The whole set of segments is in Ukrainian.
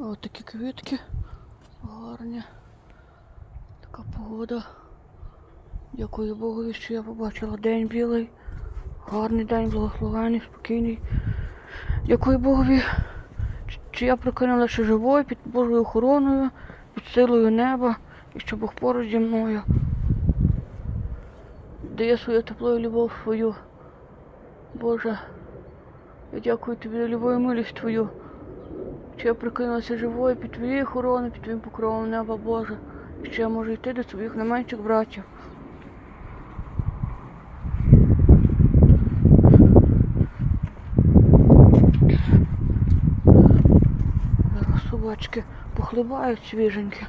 Ось такі квітки гарні. Така погода. Дякую Богові, що я побачила день білий. Гарний день, благословений, спокійний. Дякую Богові, що я прокинулася живою під Божою охороною, під силою неба і що Бог поруч зі мною. Дає своє тепло і любов свою. Боже, я дякую тобі за любов і милість твою. Що я прикинулася живою під твоєю охороною, під твоїм покровом неба, Боже. Що я можу йти до своїх найменших братів. Зараз собачки похлибають свіженькі.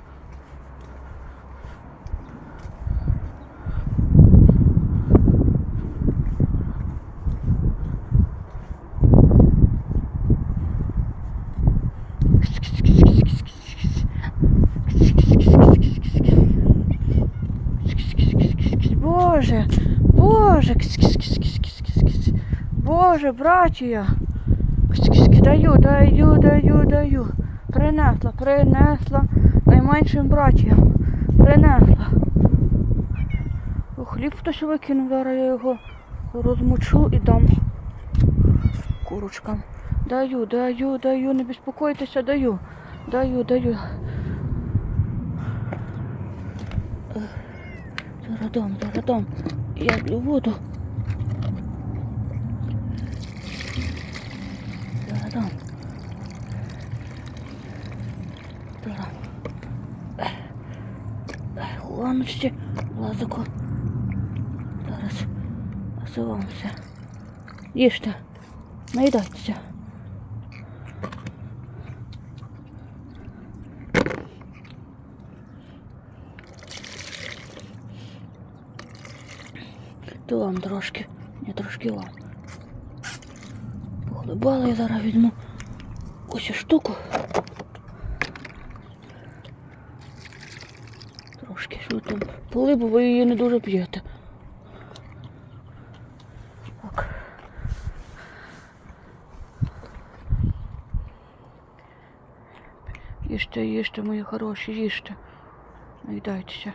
Боже, Боже, кс-кс-кс-кс-кс-кс. Боже, братія. Даю, даю, даю, даю. Принесла, принесла найменшим братіям. Принесла. Хліб хтось викинув, зараз я його розмочу і дам курочкам. Даю, даю, даю, не безпокойтеся, даю. Даю, даю. Е, Зараз дам, зараз дам. Я п'ю воду. Зараз дам. Зараз. Ех, ех, Ладності, лазику. Зараз насиваємося. Їжте, наїдайтеся. То вам трошки, не трошки вам. Похлебала я зараз візьму ось цю штуку. Трошки що там поли, ви її не дуже п'єте. Так. Їжте, їжте, мої хороші, їжте. Наїдайтеся.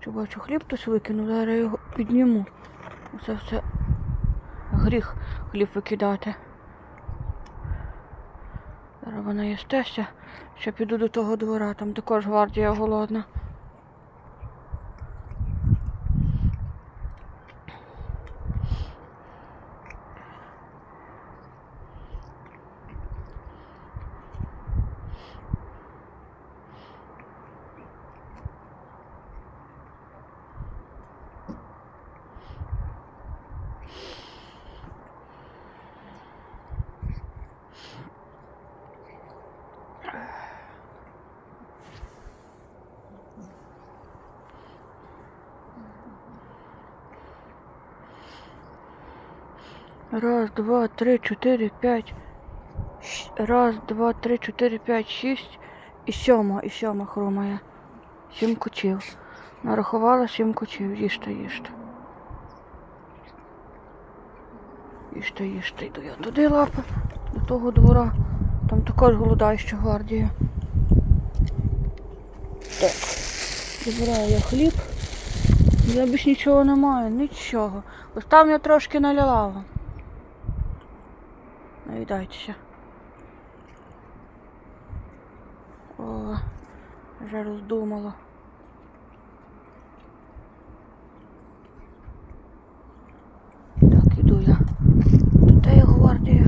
Що бачу, хліб хтось викинув, зараз я його підніму. Це все гріх хліб викидати. Зараз вона їстеся. Ще піду до того двора, там також гвардія голодна. Раз, два, три, чотири, п'ять. Раз, два, три, чотири, п'ять, шість. І сьома, і сьома хромає. Сім кучів. Нарахувала сім кучів. Їжте, їжте. Їжте, їжте. Йду я туди лапи, до того двора. Там також голодаюча гвардія. Так. Забираю я хліб. Я більш нічого не маю, нічого. Ось там я трошки налила вам. Наїдайтеся. О, вже роздумала. Так, іду я. Тут є гвардія.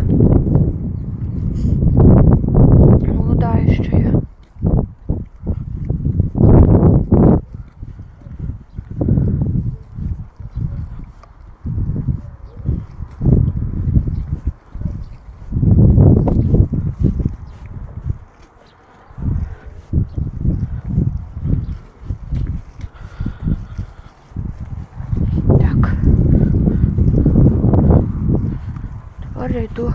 Молодая ще є. Так. Тепер я йду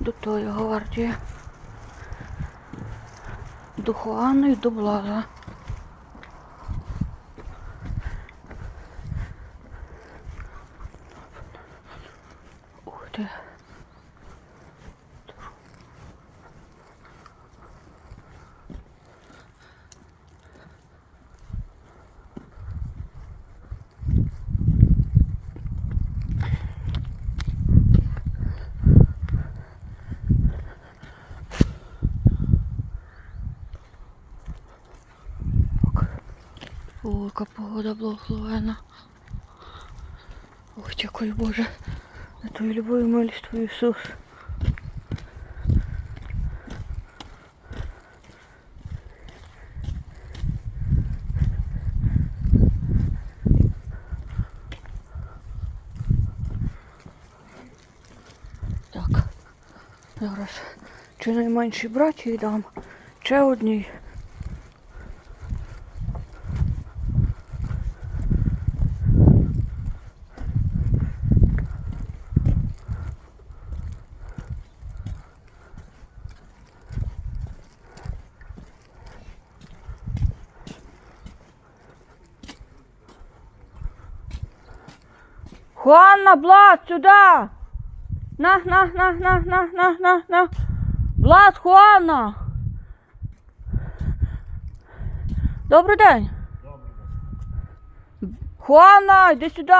до тої гвардії. До Хуану і до Блаза. Ух ти. Така погода благословена. Ох, дякую Боже, за твою любов і милість твою Ісус. Так, зараз чи найменшій браті дам, ще одній. Хуанна, Блад, сюда! На, на, на, на, на, на, на, на. Влад, Хуанна. Добрий день. Хуанна, йди сюди.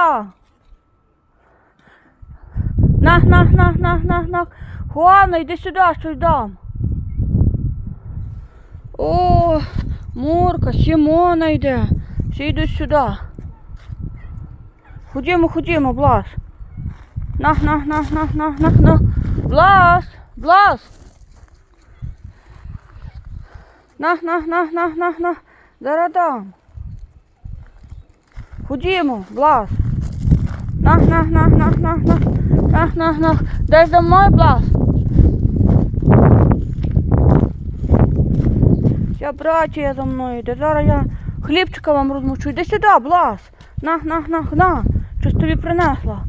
На, на, на, на, на, на. Хуанна, йди сюди, щось дам. О, Мурка, Сімона йде. Всі йдуть сюди. Ходімо, ходімо, Блас. На, на, на, на, на, на, на. Блас, Блас. На, на, на, на, на, на. Зараз дам. Ходімо, Блас. На, на, на, на, на, на. На, на, на. Дай за мною, Блас. Я братія за мною йде. Зараз я хлібчика вам розмочу. Іди сюди, Блас. На, на, на, на. Щось тобі принесла.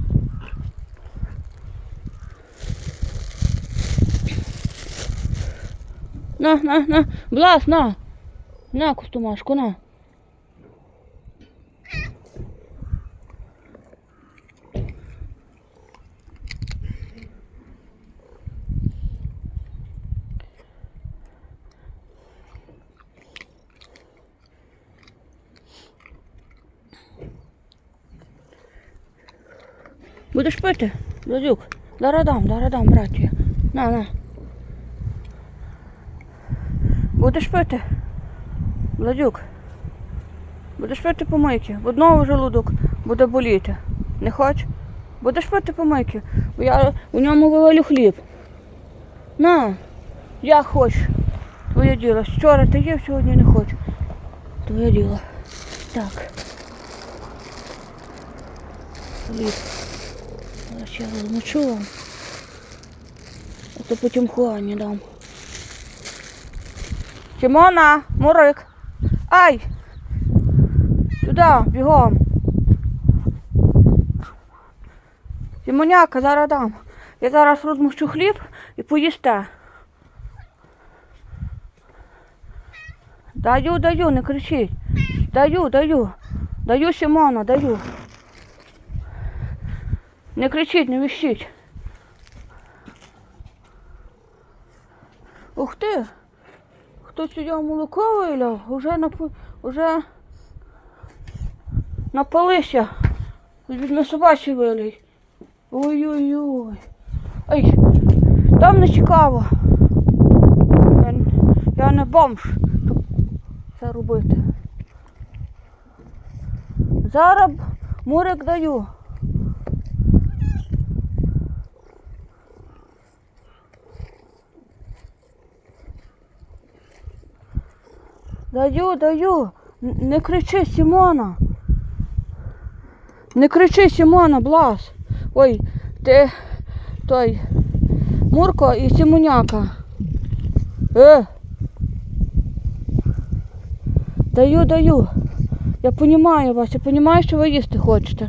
На, на, на. Блас, на. На, костумашку, на. Будеш пити, Дядюк? Зараз дам, зараз дам, братія. На, на. Будеш пити? Владюк. Будеш пити помийки. В одного желудок буде боліти. Не хоч? Будеш пити помийки. Бо я у ньому вивалю хліб. На, я хочу. Твоє діло. Вчора ти їв, сьогодні не хочу. Твоє діло. Так. Хліб. Зараз я розмочу вам. А то потім Хуані дам. Тимона, Мурик. Ай! Сюди, бігом. Тимоняка, зараз дам. Я зараз розмущу хліб і поїсте. Даю, даю, не кричіть. Даю, даю. Даю Симона, даю. Не кричіть, не вищіть. Ух ти! Хтось сюди молоко виляв, уже на уже напалися. Візьми собачі вилій. Ой-ой-ой. Ай, там не цікаво. Я, я не бомж, щоб це робити. Зараз мурик даю. Даю, даю. Не кричи, Сімона. Не кричи, Сімона, Блас. Ой, ти той Мурко і Сімоняка. Е. Даю, даю. Я розумію вас, я розумію, що ви їсти хочете.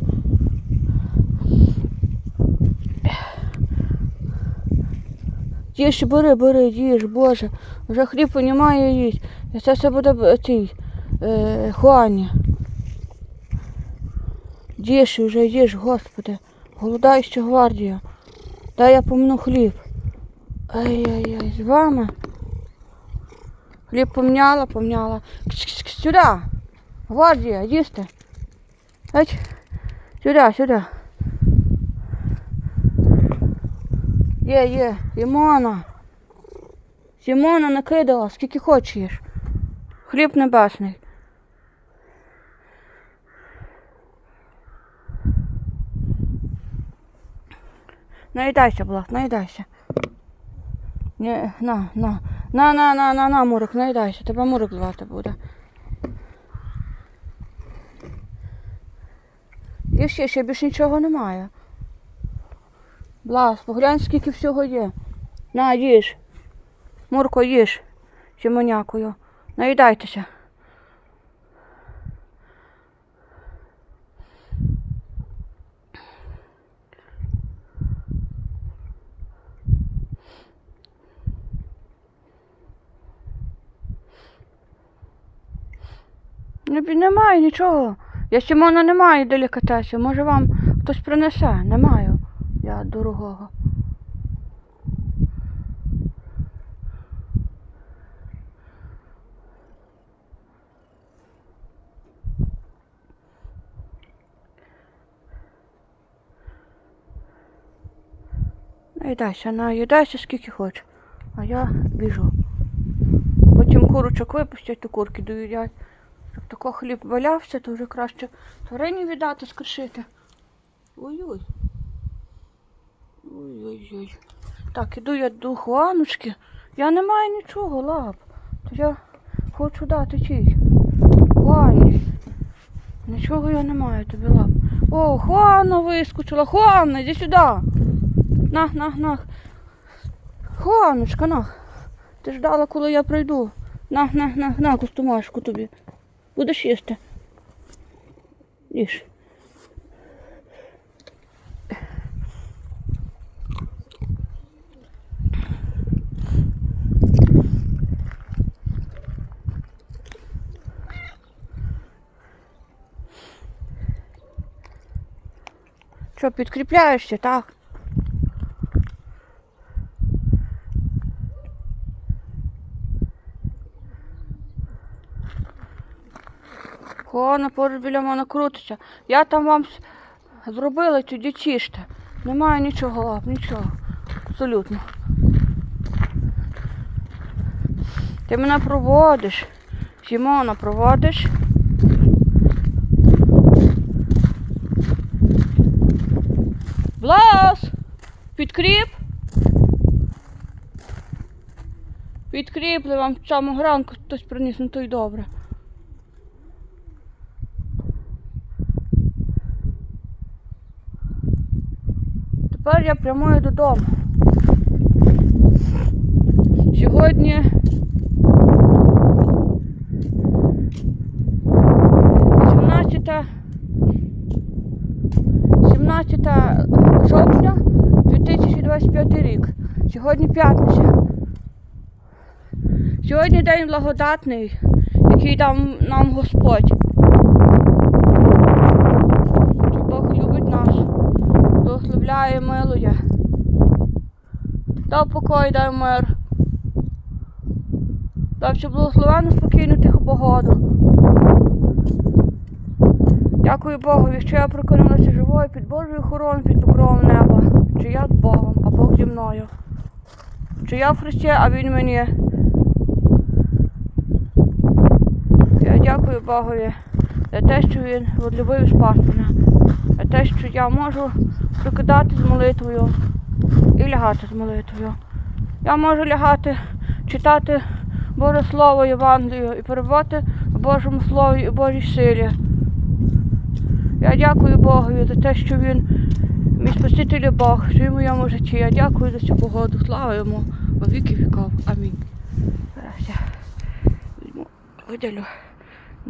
Їж, бери, бери, їж, Боже. Вже хлібу немає їсть. Це все буде цій е, Хуані. Їж вже їж, Господи. Голодаюча гвардія. Дай я помну хліб. Ай-яй-яй, з вами. Хліб помняла, помняла. Сюди. Гвардія, їсти. Сюди, сюди. Є, є, Сімона. Сімона накидала, скільки хочеш. Хліб небесний. Найдайся, Блад, наїдайся. Не, на, на. На, на, на, на, на, Мурик, наїдайся, тебе мурок звати буде. І ще, ще більш нічого немає. Блас, поглянь, скільки всього є. На, їж. Мурко, їж. Сімонякою. Наїдайтеся. Немає нічого. Я Сімона не маю делікатесів. Може вам хтось принесе? Не маю. Я дорогого. Наїдайся, наїдайся скільки хочеш. А я біжу. Потім курочок випустять, то курки доїдять. Щоб тако хліб валявся, то вже краще тварині віддати скришити. Ой-ой. Ой-ой-ой. Так, іду я до Хуаночки. Я не маю нічого, лап. То я хочу дати тій. Хуані. Нічого я не маю тобі лап. О, Хуана вискочила. Хуана, іди сюди. На, на, на. Хуаночка, на. Ти ждала, коли я прийду. На, на, на, на, костомашку тобі. Будеш їсти. Їж. Що, підкріпляєшся, так? Кона поруч біля мене крутиться. Я там вам зробила цю дітіште. Немає нічого лап, нічого. Абсолютно. Ти мене проводиш. Сімона проводиш. Підкріп! Підкріпли вам самого ранку хтось приніс, ну то й добре. Тепер я прямую додому. Сьогодні 17 17 жовтня 2025 рік. Сьогодні п'ятниця. Сьогодні день благодатний, який дав нам Господь. Що Бог любить нас благословляє, милує. Дав покой, дай мир. Дав щоб благословену спокійну тиху погоду. Дякую Богові, що я прокинулася живою під Божою охороною, під покровом неба. Чи я з Богом, а Бог зі мною. Чи я в Христі, а Він мені. Я дякую Богові за те, що Він відлюбив спас мене. За те, що я можу прикидати з молитвою і лягати з молитвою. Я можу лягати, читати Боже Слово Євангелію і перебувати в Божому Слові і Божій силі. Я дякую Богові за те, що Він мій Спаситель Бог, що йому я може чи Я дякую за цю погоду. Слава йому во віки віков. Амінь. Зараз я візьму, виділю.